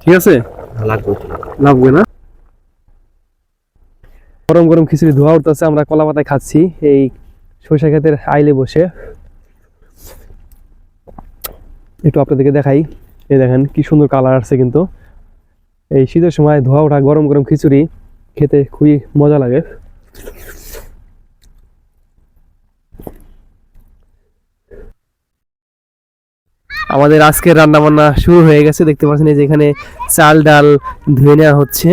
ঠিক আছে? লাগবে। লাগবে না? গরম গরম খিচুড়ি ধোয়া উঠতেছে আমরা কলা পাতায় খাচ্ছি। এই সরিষা ক্ষেতের আইলে বসে। একটু আপনাদেরকে দেখাই। এই দেখেন কি সুন্দর কালার আসছে কিন্তু। এই শীতের সময় ধোয়া ওঠা গরম গরম খিচুড়ি খেতে খুবই মজা লাগে। আমাদের আজকের রান্না বান্না শুরু হয়ে গেছে। দেখতে পাচ্ছেন এই যে এখানে চাল, ডাল ধুয়ে নেওয়া হচ্ছে।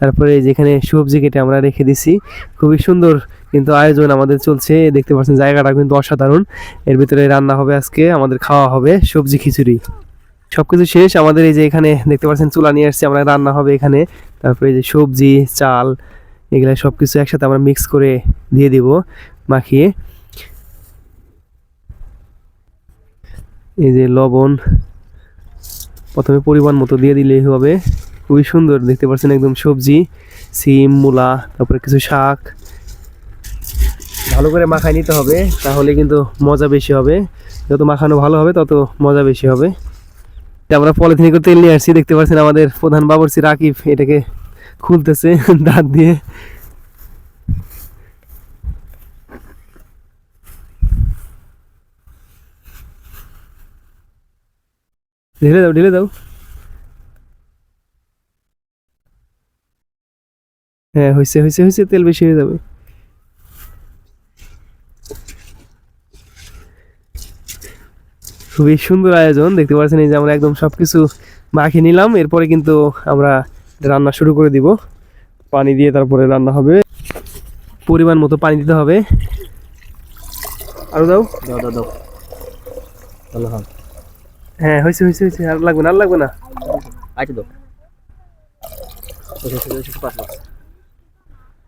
তারপরে যেখানে সবজি কেটে আমরা রেখে দিছি। খুবই সুন্দর কিন্তু আয়োজন আমাদের চলছে। দেখতে পাচ্ছেন জায়গাটা কিন্তু অসাধারণ। এর ভিতরে রান্না হবে আজকে, আমাদের খাওয়া হবে সবজি, খিচুড়ি। সব কিছু শেষ। আমাদের এই যে এখানে দেখতে পাচ্ছেন চুলা নিয়ে আসছে, আমরা রান্না হবে এখানে। তারপরে এই যে সবজি, চাল, এগুলো সব কিছু একসাথে আমরা মিক্স করে দিয়ে দিব, মাখিয়ে। এই যে লবণ, প্রথমে পরিমাণ মতো দিয়ে দিলেই হবে। খুবই সুন্দর, দেখতে পাচ্ছেন একদম সবজি, সিম, মূলা, তারপরে কিছু শাক। ভালো করে মাখায় নিতে হবে, তাহলে কিন্তু মজা বেশি হবে। যত মাখানো ভালো হবে, তত মজা বেশি হবে। আমরা পলিথিনে করে তেল নিয়ে আসছি, দেখতে পাচ্ছেন আমাদের প্রধান বাবরসি রাকিব এটাকে খুলতেছে দাঁত দিয়ে। ঢেলে দাও ঢেলে দাও। হ্যাঁ হয়েছে হয়েছে হয়েছে তেল বেশি হয়ে যাবে। খুবই সুন্দর আয়োজন, দেখতে পাচ্ছেন এই যে আমরা একদম সবকিছু মাখিয়ে নিলাম, এরপরে কিন্তু আমরা রান্না শুরু করে দিব। পানি দিয়ে তারপরে রান্না হবে। পরিমাণ মতো পানি দিতে হবে। আরও দাও। দাও দাও দাও। ভালো হয়। হ্যাঁ হয়েছে হয়েছে হয়েছে আর লাগবে না আর লাগবে না। পাঁচ মাস।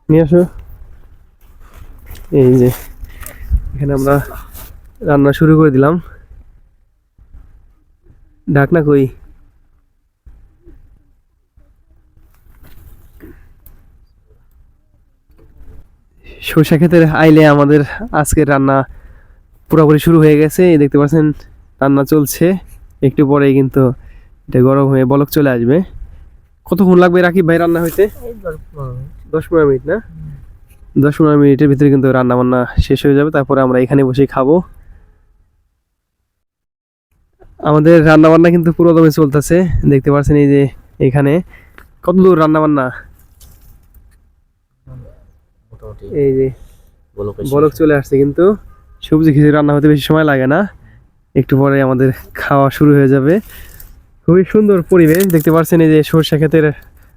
নিয়ে আসো। এই যে এখানে আমরা রান্না শুরু করে দিলাম। ঢাকনা কই? সরষা ক্ষেতের আইলে আমাদের আজকের রান্না পুরোপুরি শুরু হয়ে গেছে। দেখতে পাচ্ছেন রান্না চলছে। একটু পরেই কিন্তু এটা গরম হয়ে বলক চলে আসবে। কতক্ষণ লাগবে রাকিব ভাই রান্না হইতে? দশ পনেরো মিনিট না? দশ পনেরো মিনিটের ভিতরে কিন্তু রান্না বান্না শেষ হয়ে যাবে তারপরে আমরা এখানে বসে খাব। আমাদের রান্না বান্না কিন্তু পুরো দমে চলতেছে দেখতে পাচ্ছেন এই যে এখানে। কত দূর রান্না বান্না এই যে বলক চলে আসছে কিন্তু। সবজি খিচুড়ি রান্না হতে বেশি সময় লাগে না। একটু পরে আমাদের খাওয়া শুরু হয়ে যাবে। খুবই সুন্দর পরিবেশ, দেখতে পাচ্ছেন এই যে সরষা ক্ষেতের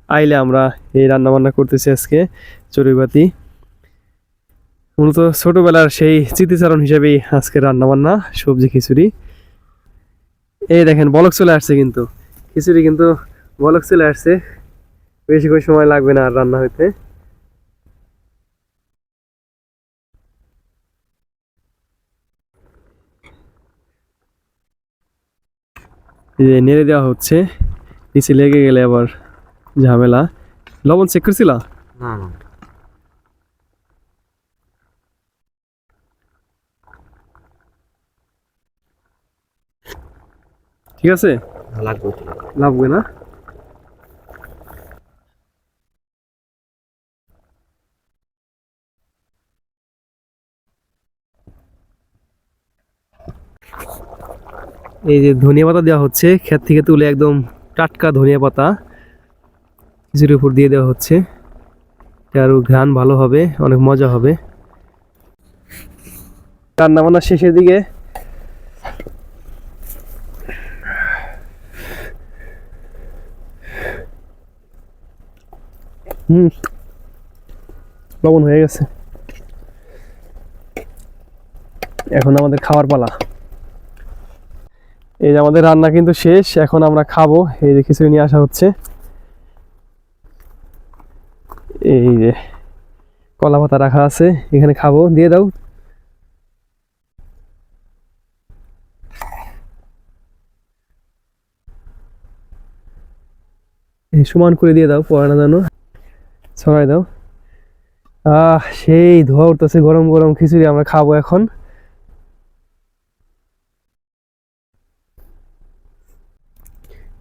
আইলে আমরা এই রান্না বান্না করতেছি আজকে চড়ুইবাতি। মূলত ছোটবেলার সেই স্মৃতিচারণ হিসেবেই আজকে রান্না বান্না সবজি, খিচুড়ি। এই দেখেন, বলক চলে আসছে কিন্তু। খিচুড়ি কিন্তু বলক চলে আসছে। বেশি করে সময় লাগবে না আর রান্না হইতে। যে নেড়ে দেওয়া হচ্ছে। নিচে লেগে গেলে আবার ঝামেলা। লবণ চেক করছিল? না না। ঠিক আছে? লাগবে। লাগবে না? এই যে ধনিয়া পাতা দেওয়া হচ্ছে, ক্ষেত থেকে তুলে একদম টাটকা ধনিয়া পাতা কিছুর উপর দিয়ে দেওয়া হচ্ছে। আরও ঘ্রাণ ভালো হবে, অনেক মজা হবে। রান্না বান্না শেষের দিকে হুম, লবণ হয়ে গেছে। এখন আমাদের খাওয়ার পালা। এই যে আমাদের রান্না কিন্তু শেষ, এখন আমরা খাব। এই যে খিচুড়ি নিয়ে আসা হচ্ছে। এই যে কলা পাতা রাখা আছে, এখানে খাব। দিয়ে দাও। সমান করে দিয়ে দাও, পড়ানো জানো ছড়াই দাও। আহ, সেই ধোয়া উঠতেছে, গরম গরম খিচুড়ি আমরা খাব এখন।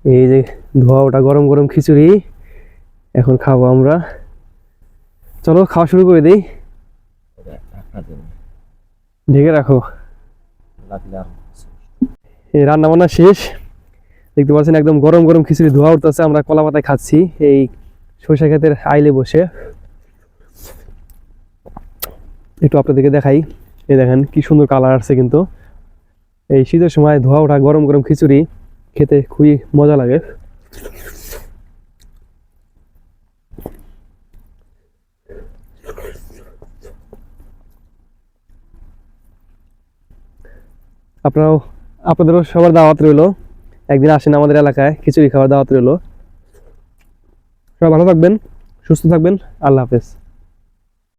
এই যে ধোয়া ওটা গরম গরম খিচুড়ি এখন খাব আমরা। চলো খাওয়া শুরু করে দিই। ঢেকে রাখো। এই রান্না বান্না শেষ। দেখতে পাচ্ছেন একদম গরম গরম খিচুড়ি ধোয়া উঠতেছে আমরা কলা পাতায় খাচ্ছি। এই সরিষা ক্ষেতের আইলে বসে। একটু আপনাদেরকে দেখাই। এই দেখেন কি সুন্দর কালার আসছে কিন্তু। এই শীতের সময় ধোয়া ওঠা গরম গরম খিচুড়ি। খেতে খুবই মজা লাগে। আপনারাও, আপনাদেরও সবার দাওয়াত রইল। একদিন আসেন আমাদের এলাকায়, খিচুড়ি খাওয়ার দাওয়াত রইল। সবাই ভালো থাকবেন, সুস্থ থাকবেন, আল্লাহ হাফেজ।